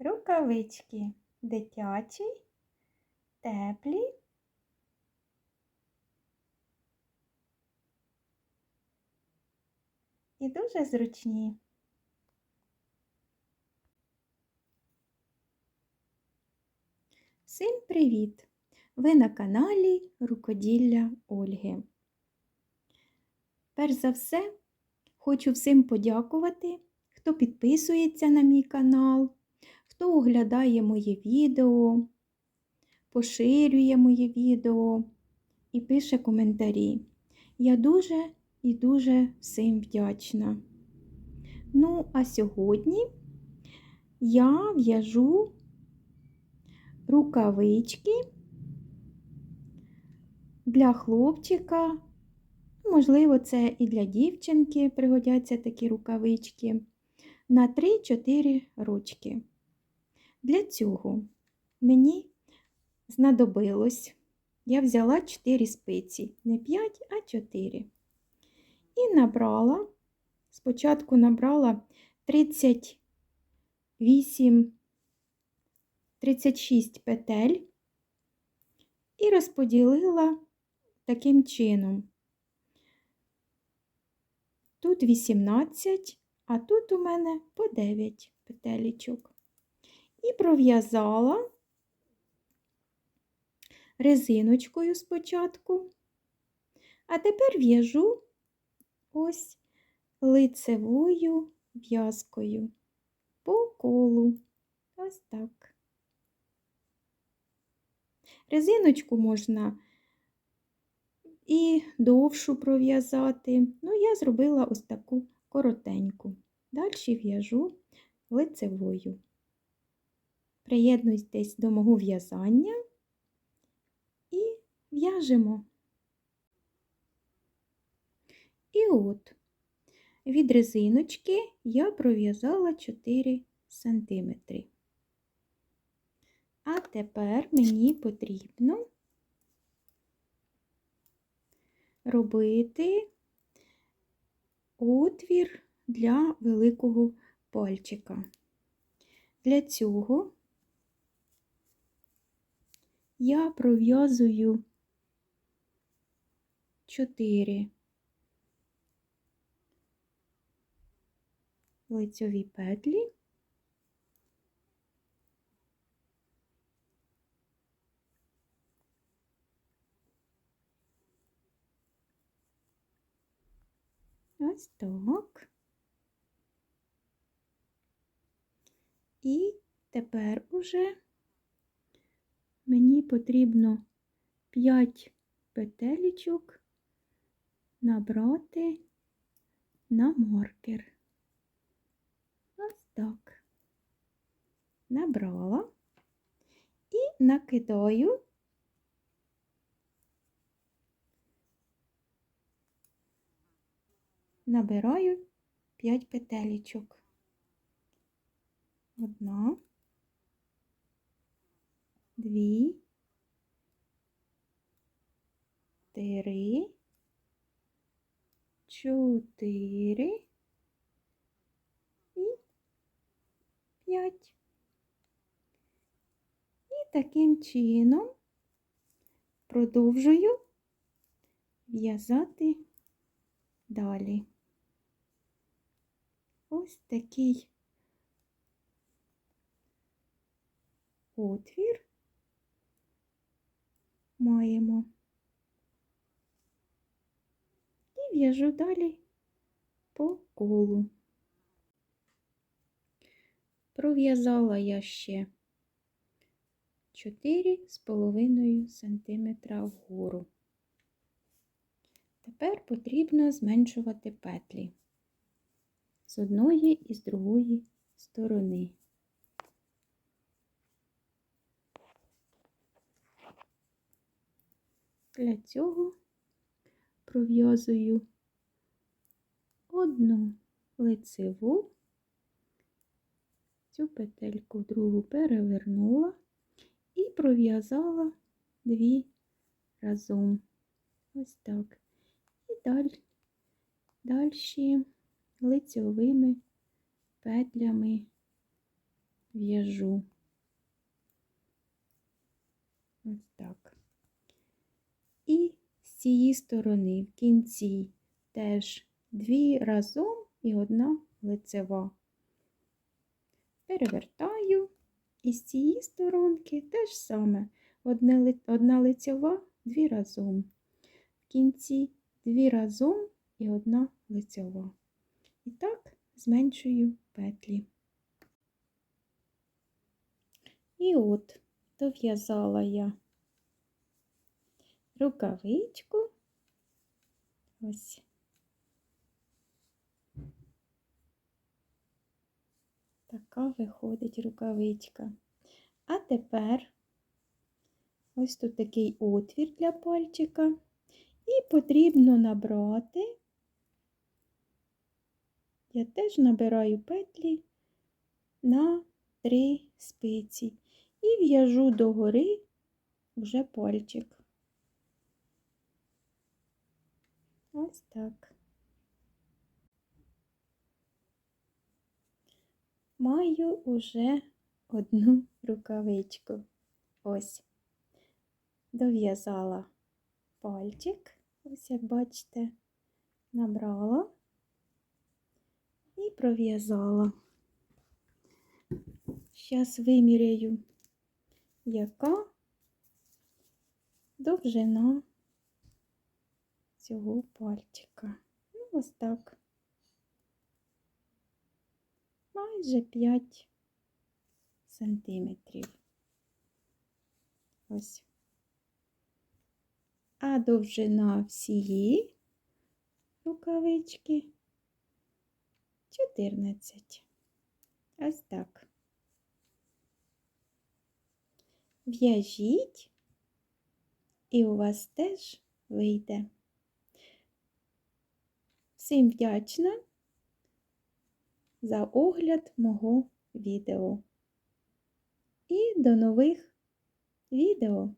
рукавички дитячі, теплі. І дуже зручні. Всім привіт! Ви на каналі Рукоділля Ольги. Перш за все, хочу всім подякувати, хто підписується на мій канал, хто оглядає моє відео, поширює моє відео і пише коментарі. Я дуже і дуже всім вдячна. Ну, а сьогодні я в'яжу рукавички для хлопчика. Можливо, це і для дівчинки пригодяться такі рукавички на 3-4 рочки. Для цього мені знадобилось, я взяла 4 спиці, не 5, а 4. І набрала, спочатку набрала 38, 36 петель і розподілила таким чином. Тут 18, а тут у мене по 9 петелечок. І пров'язала резиночкою спочатку, а тепер в'яжу ось лицевою в'язкою по колу. Ось так. Резиночку можна і довшу пров'язати. Ну, я зробила ось таку коротеньку. Далі в'яжу лицевою. Приєднуйтесь до мого в'язання і в'яжемо. І от від резиночки я пров'язала 4 см. А тепер мені потрібно робити отвір для великого пальчика. Для цього я пров'язую 4 лицьові петлі. Ось так. І тепер уже мені потрібно 5 петелечок набрати на маркер. Ось так. Набрала і накидаю набираю 5 петелечок. Одна, дві, три, чотири і п'ять. І таким чином продовжую в'язати далі. Ось такий отвір маємо. І в'яжу далі по колу. Пров'язала я ще 4,5 см вгору. Тепер потрібно зменшувати петлі з одної і з другої сторони. Для цього пров'язую одну лицеву, цю петельку другу перевернула і пров'язала дві разом. Ось так. І далі, далі лицьовими петлями в'яжу. Ось так. Цієї сторони в кінці теж дві разом і одна лицева. Перевертаю і з цієї сторонки теж саме одне, одна лицева, дві разом. В кінці дві разом і одна лицева. І так зменшую петлі. І от дов'язала я рукавичку. Ось. Така виходить рукавичка. А тепер ось тут такий отвір для пальчика. І потрібно набрати. Я теж набираю петлі на три спиці і в'яжу догори вже пальчик. Ось так. Маю уже одну рукавичку. Ось. Дов'язала пальчик, ось як бачите, набрала і пров'язала. Зараз виміряю, яка довжина цього пальчика. Ну, ось так. Майже 5 сантиметрів. Ось. А довжина всієї рукавички 14. Ось так. В'яжіть, і у вас теж вийде. Всім вдячна за огляд мого відео. І до нових відео!